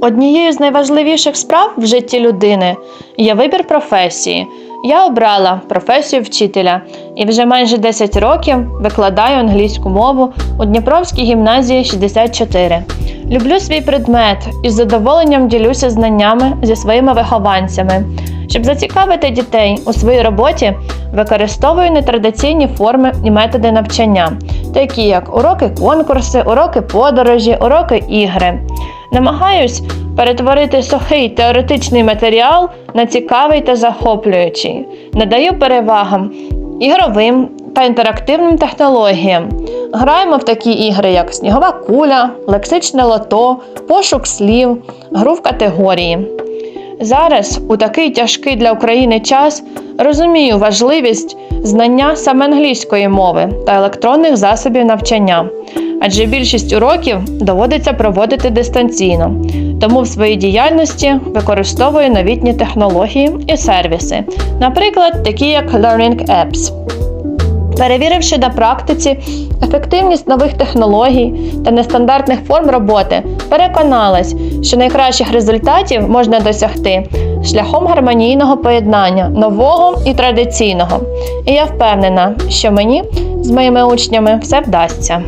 Однією з найважливіших справ в житті людини є вибір професії. Я обрала професію вчителя і вже майже 10 років викладаю англійську мову у Дніпровській гімназії 64. Люблю свій предмет і з задоволенням ділюся знаннями зі своїми вихованцями. Щоб зацікавити дітей у своїй роботі, використовую нетрадиційні форми і методи навчання, такі як уроки конкурси, уроки подорожі, уроки ігри. Намагаюсь перетворити сухий теоретичний матеріал на цікавий та захоплюючий. Надаю перевагам ігровим та інтерактивним технологіям. Граємо в такі ігри, як снігова куля, лексичне лото, пошук слів, гру в категорії. Зараз, у такий тяжкий для України час, розумію важливість знання саме англійської мови та електронних засобів навчання, адже більшість уроків доводиться проводити дистанційно, тому в своїй діяльності використовую новітні технології і сервіси, наприклад, такі як Learning Apps. Перевіривши на практиці ефективність нових технологій та нестандартних форм роботи, переконалась, що найкращих результатів можна досягти шляхом гармонійного поєднання нового і традиційного. І я впевнена, що мені з моїми учнями все вдасться.